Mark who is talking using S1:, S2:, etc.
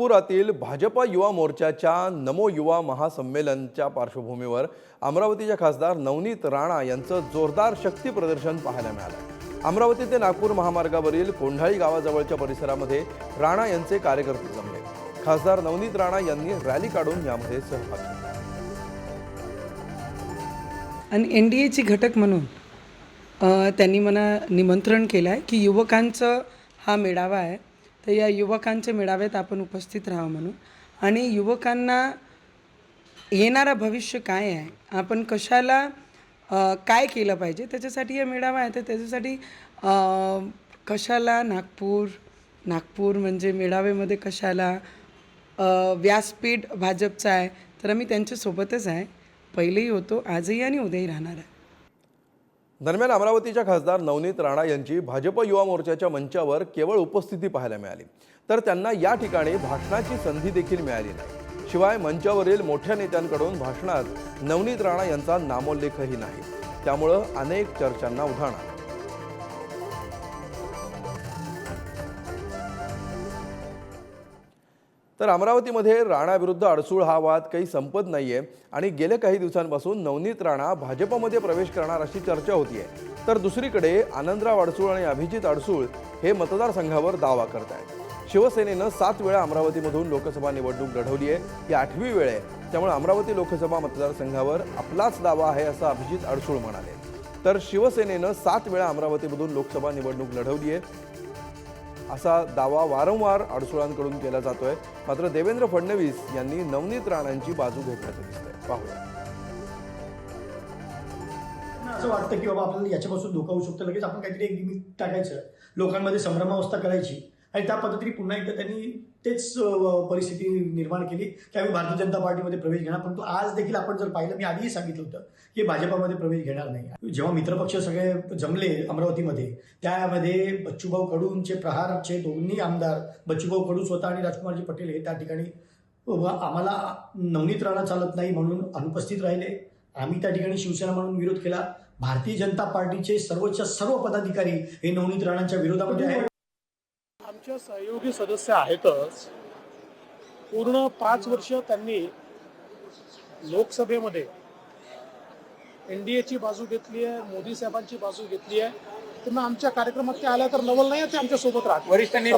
S1: नागपुरातील भाजपा युवा मोर्चाच्या नमो युवा महासंमेलनच्या पार्श्वभूमीवर अमरावतीच्या खासदार नवनीत राणा यांचं जोरदार शक्ती प्रदर्शन पाहायला मिळालं अमरावती ते नागपूर महामार्गावरील कोंढाळी गावाजवळच्या परिसरामध्ये राणा यांचे कार्यकर्ते जमले. खासदार नवनीत राणा यांनी रॅली काढून यामध्ये सहभाग घेतला.
S2: आणि एन डी एची घटक म्हणून त्यांनी मला निमंत्रण केलं आहे की युवकांचं हा मेळावा आहे. तर या युवकांच्या मेळाव्यात आपण उपस्थित राहावं म्हणून. आणि युवकांना येणारं भविष्य काय आहे? आपण कशाला काय केलं पाहिजे? त्याच्यासाठी हा मेळावा आहे. तर त्याच्यासाठी कशाला नागपूर नागपूर म्हणजे मेळाव्यामध्ये कशाला व्यासपीठ भाजपचं आहे? तर आम्ही त्यांच्यासोबतच आहे. पहिलेही होतो आजही आणि उद्याही राहणार आहे.
S1: दरम्यान अमरावतीच्या खासदार नवनीत राणा यांची भाजप युवा मोर्चाच्या मंचावर केवळ उपस्थिती पाहायला मिळाली. तर त्यांना या ठिकाणी भाषणाची संधी देखील मिळाली नाही. शिवाय मंचावरील मोठ्या नेत्यांकडून भाषणात नवनीत राणा यांचा नामोल्लेखही नाही. त्यामुळं अनेक चर्चांना उधाण तर अमरावतीमध्ये राणाविरुद्ध अडसूळ हा वाद काही संपत नाही आहे आणि गेल्या काही दिवसांपासून नवनीत राणा भाजपमध्ये प्रवेश करणार अशी चर्चा होती आहे तर दुसरीकडे आनंदराव अडसूळ आणि अभिजित अडसूळ हे मतदारसंघावर दावा करत आहेत शिवसेनेनं सात वेळा अमरावतीमधून लोकसभा निवडणूक लढवली आहे ही आठवी वेळ आहे त्यामुळे अमरावती लोकसभा मतदारसंघावर आपलाच दावा आहे असं अभिजित अडसूळ म्हणाले. तर शिवसेनेनं सात वेळा अमरावतीमधून लोकसभा निवडणूक लढवली आहे असा दावा वारंवार अडसुळांकडून केला जातोय. मात्र देवेंद्र फडणवीस यांनी नवनीत राणांची बाजू घेतल्याचं दिसतंय. पाहूया.
S3: असं वाटतं की बाबा आपल्याला याच्यापासून धोका होऊ शकतो. लगेच आपण काहीतरी एक गिमिक टाकायचं. लोकांमध्ये संभ्रमावस्था करायची. आणि त्या पद्धतीने पुन्हा एकदा त्यांनी तेच परिस्थिती निर्माण केली की आम्ही भारतीय जनता पार्टीमध्ये प्रवेश घेणार. परंतु आज देखील आपण जर पाहिलं मी आधीही सांगितलं होतं की भाजपामध्ये प्रवेश घेणार नाही. जेव्हा मित्रपक्ष सगळे जमले अमरावतीमध्ये त्यामध्ये बच्चूभाऊ कडूंचे प्रहारचे दोन्ही आमदार बच्चूभाऊ कडू स्वतः आणि राजकुमारजी पटेल हे त्या ठिकाणी आम्हाला नवनीत राणा चालत नाही म्हणून अनुपस्थित राहिले. आम्ही त्या ठिकाणी शिवसेना म्हणून विरोध केला. भारतीय जनता पार्टीचे सर्वच्या सर्व पदाधिकारी हे नवनीत राणांच्या विरोधामध्ये आहेत.
S4: आमच्या सहयोगी सदस्य आहेतच. पूर्ण पाच वर्ष त्यांनी लोकसभेमध्ये एनडीएची बाजू घेतली आहे मोदी साहेबांची बाजू घेतली आहे. त्यांना आमच्या कार्यक्रमात ते आल्या तर नवल नाही ते आमच्यासोबत राहतात
S5: वरिष्ठांनी